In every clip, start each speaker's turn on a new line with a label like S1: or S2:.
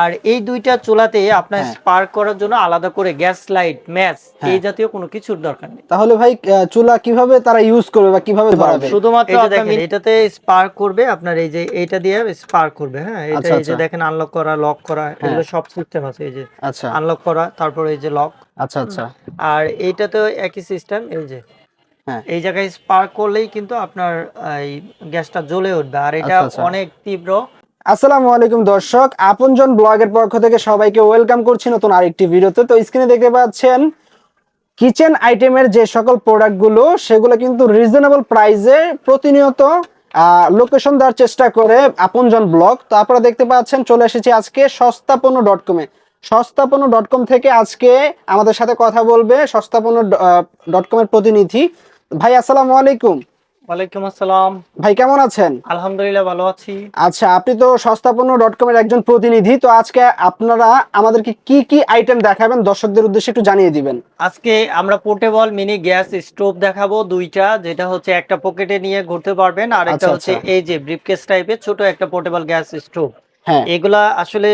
S1: আর এই দুইটা চুলাতে আপনার
S2: হ্যাঁ।
S1: স্পার্ক করার জন্য আলাদা করে গ্যাস লাইট ম্যাচ
S2: হ্যাঁ।
S1: এই জাতীয় কোনো কিছুর দরকার নেই।
S2: তাহলে ভাই চুলা কীভাবে তারা ইউজ করবে বা কীভাবে ধরাবে?
S1: শুধুমাত্র দেখেন এটাতে স্পার্ক করবে আপনার এই যে এইটা দিয়ে স্পার্ক করবে হ্যাঁ? এটা
S2: আচ্ছা,
S1: এই যে
S2: আচ্ছা।
S1: দেখেন আনলক করা লক করা এগুলো সব সিস্টেম আছে এই যে
S2: আচ্ছা।
S1: আনলক করা তারপর এই যে লক
S2: আচ্ছা আচ্ছা।
S1: আর এইটাতে একই সিস্টেম এই যে।
S2: হ্যাঁ।
S1: এই জায়গায় স্পার্ক করলেই কিন্তু আপনার এই গ্যাসটা জ্বলে উঠবে। আর এটা
S2: আচ্ছা, আচ্ছা।
S1: অনেক তীব্র
S2: আসসালামু আলাইকুম দর্শক, আপনজন ব্লগের পক্ষ থেকে সবাইকে ওয়েলকাম করছি নতুন আরেকটি ভিডিওতে। তো স্ক্রিনে দেখতে পাচ্ছেন, কিচেন আইটেমের যে সকল প্রোডাক্টগুলো, সেগুলো কিন্তু রিজনেবল প্রাইসে প্রতিনিয়ত লোকেশন দেওয়ার চেষ্টা করে আপনজন ব্লগ। তো আপনারা দেখতে পাচ্ছেন, চলে এসেছি আজকে সস্তাপন্ন ডট কমে সস্তাপন্ন ডট কম থেকে আজকে আমাদের সাথে কথা বলবে সস্তাপন্ন ডট কমের প্রতিনিধি। ভাই, আসসালামু আলাইকুম।
S1: ওয়ালাইকুম আসসালাম।
S2: ভাই কেমন আছেন?
S1: আলহামদুলিল্লাহ ভালো আছি।
S2: আচ্ছা আপনি তো সস্তাপন্ন ডট কমের একজন প্রতিনিধি তো আজকে আপনারা আমাদেরকে কি কি আইটেম দেখাবেন দর্শকদের উদ্দেশ্যে একটু জানিয়ে দিবেন।
S1: আজকে আমরা পোর্টেবল মিনি গ্যাস স্টোভ দেখাবো দুইটা যেটা হচ্ছে একটা পকেটে নিয়ে ঘুরতে পারবেন আর একটা
S2: আচ্ছা,
S1: হচ্ছে
S2: আচ্ছা।
S1: এই যে ব্রিফকেস টাইপের ছোট একটা পোর্টেবল গ্যাস স্টোভ এগুলা আসলে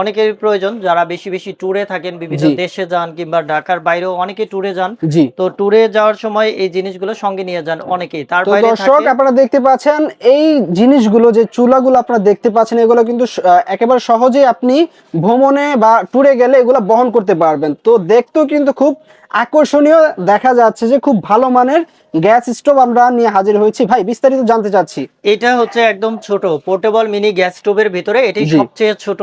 S1: অনেকের প্রয়োজন। যারা বেশি বেশি ট্যুরে থাকেন বিভিন্ন দেশে যান কিংবা ঢাকার বাইরেও অনেকে ট্যুরে যান তো ট্যুরে যাওয়ার সময় এই জিনিসগুলো সঙ্গে নিয়ে যান অনেকেই। তার বাইরে
S2: দর্শক আপনারা দেখতে পাচ্ছেন এই জিনিসগুলো যে চুলাগুলো আপনারা দেখতে পাচ্ছেন এগুলো কিন্তু একেবারে সহজেই আপনি ভ্রমণে বা ট্যুরে গেলে এগুলো বহন করতে পারবেন। তো দেখতেও কিন্তু খুব আকর্ষণীয় দেখা যাচ্ছে যে খুব ভালো মানের গ্যাস স্টোভ আমরা নিয়ে হাজির হয়েছি। ভাই বিস্তারিত জানতে চাচ্ছি।
S1: এটা হচ্ছে একদম ছোট পোর্টেবল মিনি গ্যাস স্টোভের ভিতরে।
S2: এটি
S1: সবচেয়ে ছোট।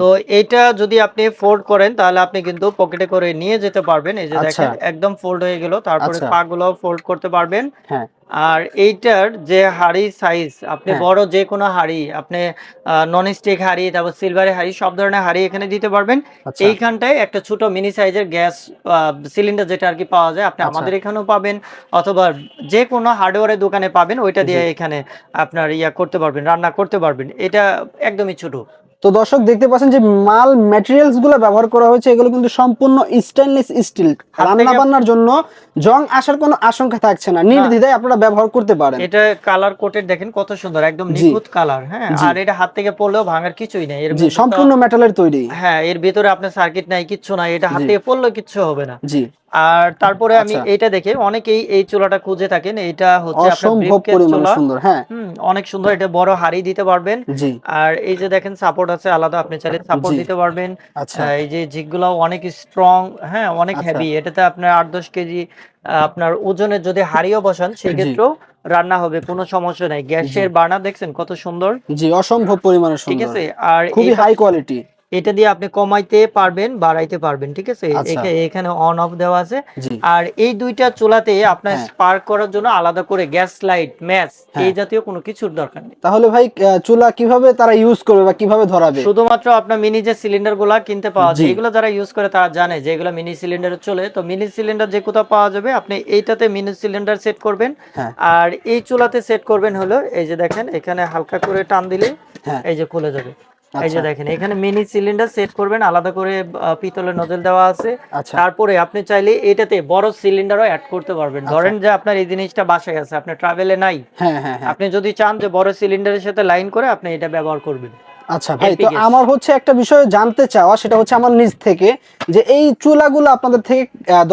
S1: তো এটা যদি আপনি ফোল্ড করেন তাহলে আপনি কিন্তু পকেটে করে নিয়ে যেতে পারবেন। এই যে
S2: আচ্ছা।
S1: দেখেন একদম ফোল্ড হয়ে গেল। তারপরে
S2: পা
S1: পাগুলো ফোল্ড করতে পারবেন।
S2: হ্যাঁ।
S1: আর এইটার যে হাড়ি সাইজ আপনি
S2: হ্যাঁ।
S1: বড় যে কোনো হাড়ি আপনি নন স্টিক হাড়ি তারপর সিলভারের হাড়ি সব ধরনের হাড়ি এখানে দিতে পারবেন।
S2: আচ্ছা।
S1: এইখানটায় একটা ছোট মিনি সাইজের গ্যাস সিলিন্ডার যেটা আর কি পাওয়া যায় আপনি
S2: আচ্ছা।
S1: আমাদের এখানেও পাবেন অথবা যে কোনো হার্ডওয়্যারের দোকানে পাবেন ওইটা দিয়ে এখানে আপনার ইয়া করতে পারবেন রান্না করতে পারবেন। এটা একদমই ছোট।
S2: তো দর্শক দেখতে পাচ্ছেন যে মাল ম্যাটেরিয়ালসগুলো ব্যবহার করা হয়েছে এগুলো কিন্তু সম্পূর্ণ স্টেনলেস স্টিল রান্না বান্নার জন্য জং আসার কোনো আশঙ্কা থাকছে না। নির্দ্বিধায় আপনারা ব্যবহার করতে পারেন।
S1: এটা কালার কোটেড দেখেন কত সুন্দর একদম। নিখুঁত কালার হ্যাঁ? আর এটা হাত থেকে পড়লেও ভাঙার কিছুই নাই। এর
S2: সম্পূর্ণ মেটালের তৈরি।
S1: হ্যাঁ এর ভিতরে আপনার সার্কিট নাই কিচ্ছু নাই। এটা হাত। থেকে পড়লেও কিচ্ছু হবে না।
S2: জি।
S1: আর তারপরে আমি এটা দেখে অনেকেই এই চুলাটা খুঁজে থাকেন। এইটা হচ্ছে আপনার
S2: অসম্ভব পরিমাণে সুন্দর হ্যাঁ।
S1: অনেক সুন্দর। এটা বড় হাড়ি দিতে পারবেন। আর এই যে দেখেন সাপোর্ট আছে আলাদা। আপনি চাইলে সাপোর্ট দিতে পারবেন।
S2: আচ্ছা।
S1: এই যে জিগগুলো অনেক স্ট্রং হ্যাঁ অনেক
S2: আচ্ছা।
S1: হেভি এটাতে আপনার আট দশ কেজি আপনার ওজনের যদি হাড়িও বসান সেক্ষেত্রেও রান্না হবে কোনো সমস্যা নাই। গ্যাসের বার্নার দেখছেন কত সুন্দর?
S2: জি অসম্ভব পরিমাণে
S1: ঠিক আছে? আর
S2: খুবই হাই কোয়ালিটি
S1: এটা দিয়ে আপনি কমাইতে পারবেন বাড়াইতে পারবেন ঠিক আছে?
S2: আচ্ছা।
S1: এখানে অন অফ দেওয়া আছে। আর এই দুইটা চুলাতে আপনার
S2: হ্যাঁ।
S1: স্পার্ক করার জন্য আলাদা করে গ্যাস লাইট ম্যাচ
S2: হ্যাঁ।
S1: এই জাতীয় কোনো কিছুর দরকার নেই।
S2: তাহলে ভাই চুলা কীভাবে তারা ইউজ করবে বা কীভাবে ধরাবে?
S1: শুধুমাত্র আপনার মিনি যে সিলিন্ডারগুলা কিনতে পাওয়া যায়। এগুলো যারা ইউজ করে তারা জানে যে এগুলো মিনি সিলিন্ডারে চলে। তো মিনি সিলিন্ডার যে কোথাও পাওয়া যাবে আপনি এইটাতে মিনি সিলিন্ডার সেট করবেন।
S2: হ্যাঁ।
S1: আর এই চুলাতে সেট করবেন হলো এই যে দেখেন এখানে হালকা করে টান দিলে
S2: হ্যাঁ।
S1: এই যে খুলে যাবে। এই যে
S2: আচ্ছা।
S1: দেখেন এখানে মিনি সিলিন্ডার সেট করবেন আলাদা করে পিতলের নজল দেওয়া আছে।
S2: আচ্ছা।
S1: তারপরে আপনি চাইলে এটাতে বড় সিলিন্ডারও অ্যাড করতে পারবেন। ধরেন যে আপনার এই জিনিসটা বাসায় আছে আপনার ট্রাভেলে নাই।
S2: হ্যাঁ হ্যাঁ হ্যাঁ।
S1: আপনি যদি চান যে বড় সিলিন্ডারের সাথে লাইন করে আপনি এটা ব্যবহার করবেন।
S2: আচ্ছা ভাই তো আমার হচ্ছে একটা বিষয় জানতে চাওয়া সেটা হচ্ছে আমার নিজ থেকে যে এই চুলাগুলো আপনাদের থেকে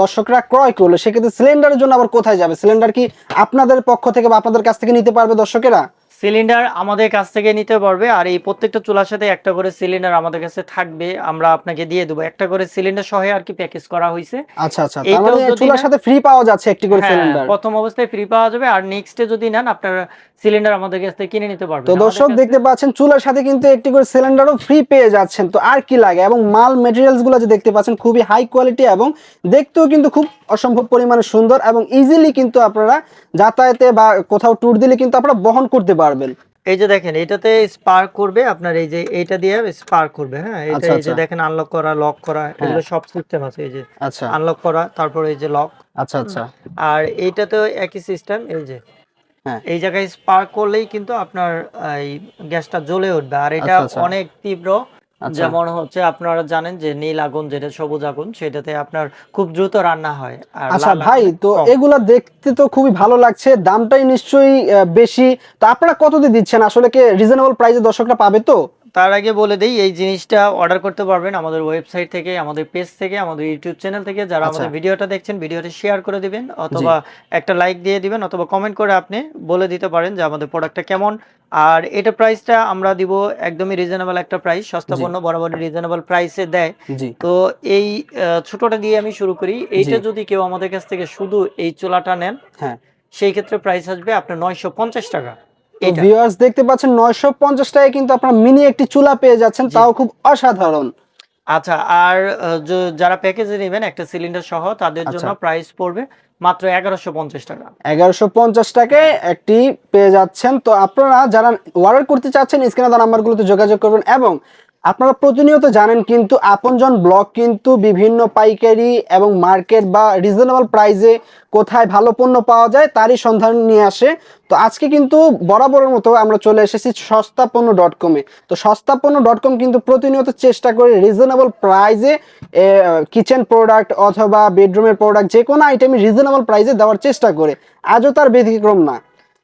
S2: দর্শকরা ক্রয় করল সেক্ষেত্রে সিলিন্ডারের জন্য আবার কোথায় যাবে? সিলিন্ডার কি আপনাদের পক্ষ থেকে বা আপনাদের কাছ থেকে নিতে পারবে দর্শকেরা?
S1: সিলিন্ডার আমাদের কাছ থেকে নিতে পারবে আর এই প্রত্যেকটা চুলার সাথে একটা করে সিলিন্ডার আমাদের কাছে থাকবে। আমরা আপনাকে দিয়ে দেবো। একটা করে সিলিন্ডার সহ আর কি প্যাকেজ করা হয়েছে
S2: আচ্ছা আচ্ছা। মানে চুলার সাথে ফ্রি পাওয়া যাচ্ছে একটি করে
S1: হ্যাঁ,
S2: সিলিন্ডার।
S1: প্রথম অবস্থায় ফ্রি পাওয়া যাবে আর নেক্সটে যদি নেন আপনার সিলিন্ডার আমাদের কাছ থেকে কিনে নিতে পারবেন।
S2: তো দর্শক দেখতে পাচ্ছেন চুলার সাথে কিন্তু একটি করে সিলিন্ডারও ফ্রি পেয়ে যাচ্ছেন। তো আর কি লাগে? এবং মাল মেটেরিয়ালসগুলো যে দেখতে পাচ্ছেন খুবই হাই কোয়ালিটি এবং দেখতেও কিন্তু খুব অসম্ভব পরিমাণে সুন্দর এবং ইজিলি কিন্তু আপনারা যাতায়াতে বা কোথাও ট্যুর দিলে কিন্তু আপনারা বহন করতে পারবেন
S1: এই যে দেখেন এটাতে স্পার্ক করবে আপনার এই যে এইটা দিয়ে স্পার্ক করবে হ্যাঁ? এটা
S2: আচ্ছা,
S1: এই যে
S2: আচ্ছা।
S1: দেখেন আনলক করা লক করা এগুলো সব সিস্টেম আছে এই যে।
S2: আচ্ছা।
S1: আনলক করা তারপর এই যে লক
S2: আচ্ছা আচ্ছা।
S1: আর এইটা তো একই সিস্টেম এই যে।
S2: হ্যাঁ।
S1: এই জায়গায় স্পার্ক করলেই কিন্তু আপনার এই গ্যাসটা জ্বলে উঠবে। আর এটা
S2: আচ্ছা, আচ্ছা।
S1: অনেক তীব্র
S2: আচ্ছা।
S1: যেমন হচ্ছে আপনারা জানেন যে নীল আগুন যেটা সবুজ আগুন সেটাতে আপনার খুব দ্রুত রান্না হয়
S2: আচ্ছা ভাই তো
S1: এগুলো
S2: এগুলা দেখতে তো খুবই ভালো লাগছে দামটাই নিশ্চয়ই বেশি। তো আপনারা কত দিয়ে দিচ্ছেন? আসলে কি রিজনেবল প্রাইসে দর্শকরা পাবে তো?
S1: তার আগে বলে দেই এই জিনিসটা অর্ডার করতে পারবেন আমাদের ওয়েবসাইট থেকে আমাদের পেজ থেকে আমাদের ইউটিউব চ্যানেল থেকে। যারা
S2: আচ্ছা।
S1: আমাদের ভিডিওটা দেখছেন ভিডিওটা শেয়ার করে দিবেন অথবা একটা লাইক দিয়ে দিবেন অথবা কমেন্ট করে আপনি বলে দিতে পারেন যে আমাদের প্রোডাক্টটা কেমন। আর এটা প্রাইসটা আমরা দিব একদমই রিজনেবল একটা প্রাইস সস্তা। পণ্য বরাবরই রিজনেবল প্রাইসে দেয়। তো এই ছোটটা দিয়ে আমি শুরু করি। এইটা যদি কেউ আমাদের কাছ থেকে শুধু এই চোলাটা নেন
S2: হ্যাঁ।
S1: সেই ক্ষেত্রে প্রাইস আসবে আপনার নয়শো পঞ্চাশ টাকা।
S2: ভিউয়ার্স দেখতে পাচ্ছেন নয়শো পঞ্চাশ টাকায় কিন্তু আপনারা মিনি একটি চুলা পেয়ে যাচ্ছেন তাও খুব অসাধারণ।
S1: আচ্ছা আর যারা প্যাকেজে নেবেন একটা সিলিন্ডার সহ তাদের জন্য
S2: আচ্ছা।
S1: প্রাইস পড়বে মাত্র এগারোশো পঞ্চাশ টাকা।
S2: এগারোশো পঞ্চাশ টাকায় একটি পেয়ে যাচ্ছেন। তো আপনারা যারা অর্ডার করতে চাচ্ছেন স্ক্রিনে দেওয়া নাম্বারগুলোতে যোগাযোগ করবেন এবং আপনারা প্রতিনিয়ত জানেন কিন্তু আপনজন ব্লগ কিন্তু বিভিন্ন পাইকারি এবং মার্কেট বা রিজনেবল প্রাইসে কোথায় ভালো পণ্য পাওয়া যায় তারই সন্ধান নিয়ে আসে। তো আজকে কিন্তু বরাবরের মতো আমরা চলে এসেছি সস্তা পণ্য ডট কমে তো সস্তা পণ্য ডট কম কিন্তু প্রতিনিয়ত চেষ্টা করে রিজনেবল প্রাইজে কিচেন প্রোডাক্ট অথবা বেডরুমের প্রোডাক্ট যে কোনো আইটেমই রিজনেবল প্রাইজে দেওয়ার চেষ্টা করে। আজও তার ব্যতিক্রম না।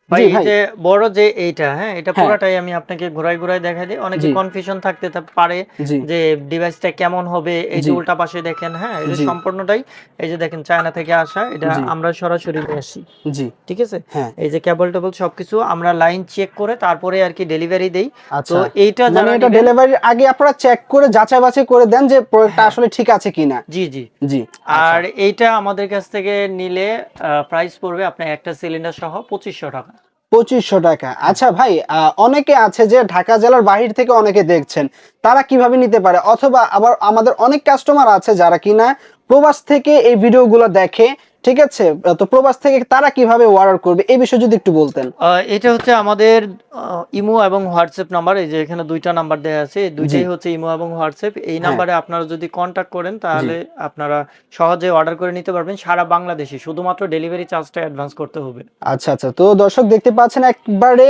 S1: ভাই এই যে বড় যে এইটা হ্যাঁ এটা
S2: হ্যাঁ।
S1: পুরোটাই আমি আপনাকে ঘুরাই ঘুরাই দেখাই দিই। অনেকে কনফিউশন থাকতে পারে যে ডিভাইসটা কেমন হবে এই যে উল্টা পাশে দেখেন হ্যাঁ
S2: জি।
S1: সম্পূর্ণটাই এই যে দেখেন চায়না থেকে আসা এটা আমরা সরাসরি নিয়ে আসি।
S2: জি।
S1: ঠিক আছে?
S2: হ্যাঁ।
S1: এই যে কেবল টেবল সবকিছু আমরা লাইন চেক করে তারপরে আর কি ডেলিভারি দেই। তো
S2: আচ্ছা
S1: এইটা
S2: মানে এটা ডেলিভারির আগে আপনারা চেক করে যাচাই বাছাই করে দেন যে প্রোডাক্টটা
S1: হ্যাঁ।
S2: আসলে ঠিক আছে কিনা।
S1: জি জি।
S2: জি।
S1: আর এইটা আমাদের কাছ থেকে নিলে প্রাইস পড়বে আপনার একটা সিলিন্ডার সহ পঁচিশশো টাকা।
S2: পঁচিশশো টাকা। আচ্ছা ভাই অনেকে আছে যে ঢাকা জেলার বাহির থেকে অনেকে দেখছেন, তারা কীভাবে নিতে পারে? অথবা আবার আমাদের অনেক কাস্টমার আছে যারা কিনা প্রবাস থেকে এই ভিডিওগুলো দেখে ঠিক আছে? তো প্রবাস থেকে তারা কীভাবে অর্ডার করবে? এই বিষয়ে যদি একটু বলতেন।
S1: এটা হচ্ছে আমাদের ইমো এবং হোয়াটসঅ্যাপ নাম্বার। এই যে এখানে দুইটা নাম্বার দেওয়া আছে দুইটাই হচ্ছে ইমো এবং হোয়াটসঅ্যাপ। এই
S2: হ্যাঁ।
S1: নাম্বারে আপনারা যদি কন্ট্যাক্ট করেন তাহলে আপনারা সহজে অর্ডার করে নিতে পারবেন সারা বাংলাদেশে। শুধুমাত্র ডেলিভারি চার্জটা অ্যাডভান্স করতে হবে।
S2: আচ্ছা আচ্ছা। তো দর্শক দেখতে পাচ্ছেন একবারে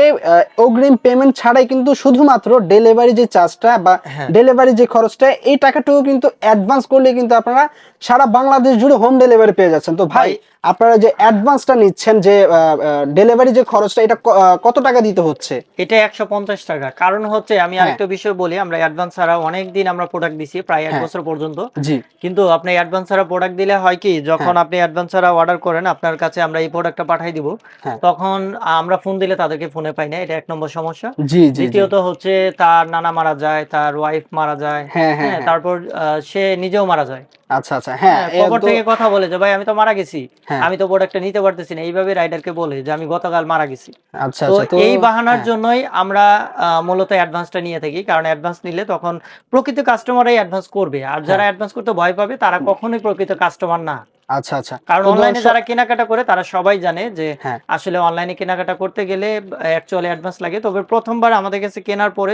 S2: অগ্রিম পেমেন্ট ছাড়াই কিন্তু শুধুমাত্র ডেলিভারি যে চার্জটা বা
S1: হ্যাঁ।
S2: ডেলিভারি যে খরচটা এই টাকাটুকু কিন্তু অ্যাডভান্স করলে কিন্তু আপনারা সারা বাংলাদেশ জুড়ে হোম ডেলিভারি পেয়ে যাচ্ছেন। তো ভাই আপনারা যে অ্যাডভান্সটা নিচ্ছেন যে ডেলিভারি যে খরচটা এটা কত টাকা দিতে হচ্ছে
S1: এটা একশো পঞ্চাশ টাকা কারণ হচ্ছে আমি
S2: হ্যাঁ।
S1: আরেকটা বিষয় বলি আমরা অ্যাডভান্স ছাড়া অনেক দিন আমরা প্রোডাক্ট দিছি প্রায় এক
S2: হ্যাঁ।
S1: বছর পর্যন্ত
S2: জি
S1: কিন্তু আপনি অ্যাডভান্স ছাড়া প্রোডাক্ট দিলে হয় কি যখন
S2: হ্যাঁ।
S1: আপনি অ্যাডভান্স ছাড়া অর্ডার করেন আপনার কাছে আমরা এই প্রোডাক্টটা পাঠাই দিব। তখন আমরা ফোন দিলে তাদেরকে ফোনে পাই না এটা এক নম্বর সমস্যা
S2: জি।
S1: দ্বিতীয়ত হচ্ছে তার নানা মারা যায় তার ওয়াইফ মারা যায়
S2: হ্যাঁ।
S1: তারপর সে নিজেও মারা যায়
S2: আচ্ছা আচ্ছা হ্যাঁ
S1: খবর থেকে কথা বলে যে ভাই আমি তো মারা গেছি। আমি তো প্রোডাক্টটা নিতে পারতেছি না এইভাবে রাইডারকে বলে যে আমি গতকাল মারা গেছি।
S2: আচ্ছা
S1: তো
S2: আচ্ছা
S1: এই বাহানার
S2: হ্যাঁ।
S1: জন্যই আমরা মূলত অ্যাডভান্সটা নিয়ে থাকি কারণ অ্যাডভান্স নিলে তখন প্রকৃত কাস্টমারই অ্যাডভান্স করবে। আর যারা অ্যাডভান্স করতে ভয় পাবে তারা কখনোই প্রকৃত কাস্টমার না।
S2: আচ্ছা আচ্ছা।
S1: কারণ অনলাইনে যারা কেনাকাটা করে তারা সবাই জানে যে
S2: হ্যাঁ।
S1: আসলে অনলাইনে কেনাকাটা করতে গেলে অ্যাকচুয়ালি অ্যাডভান্স লাগে। তবে প্রথমবার আমাদের কাছে কেনার পরে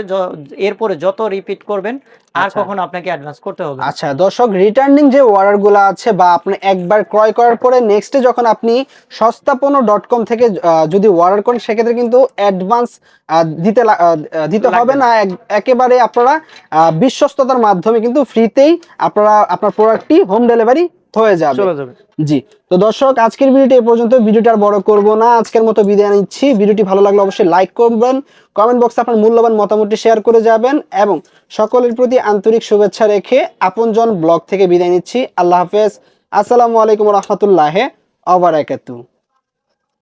S1: এরপরে যত রিপিট করবেন আর
S2: আচ্ছা।
S1: কখনো আপনাকে অ্যাডভান্স করতে হবে
S2: আচ্ছা দর্শক রিটার্নিং যে গুলো আছে বা আপনি একবার ক্রয় করার পরে নেক্সটে যখন আপনি সস্তা পণ্য ডট কম থেকে যদি অর্ডার করেন সেক্ষেত্রে কিন্তু অ্যাডভান্স দিতে দিতে হবে
S1: না।
S2: একেবারে আপনারা বিশ্বস্ততার মাধ্যমে কিন্তু ফ্রিতেই আপনারা আপনার প্রোডাক্টটি হোম ডেলিভারি হয়ে যাবে।
S1: চলে যাবে।
S2: জি তো দর্শক আজকের ভিডিওটি এ পর্যন্ত ভিডিওটি আর বড় করব না আজকের মতো বিদায় নিচ্ছি। ভিডিওটি ভালো লাগলে অবশ্যই লাইক করবেন কমেন্ট বক্সে আপনার মূল্যবান মতামতটি শেয়ার করে যাবেন এবং সকলের প্রতি আন্তরিক শুভেচ্ছা রেখে আপনজন ব্লগ থেকে বিদায় নিচ্ছি। আল্লাহ হাফেজ। আসসালামু আলাইকুম রহমতুল্লাহ আবারাকাতু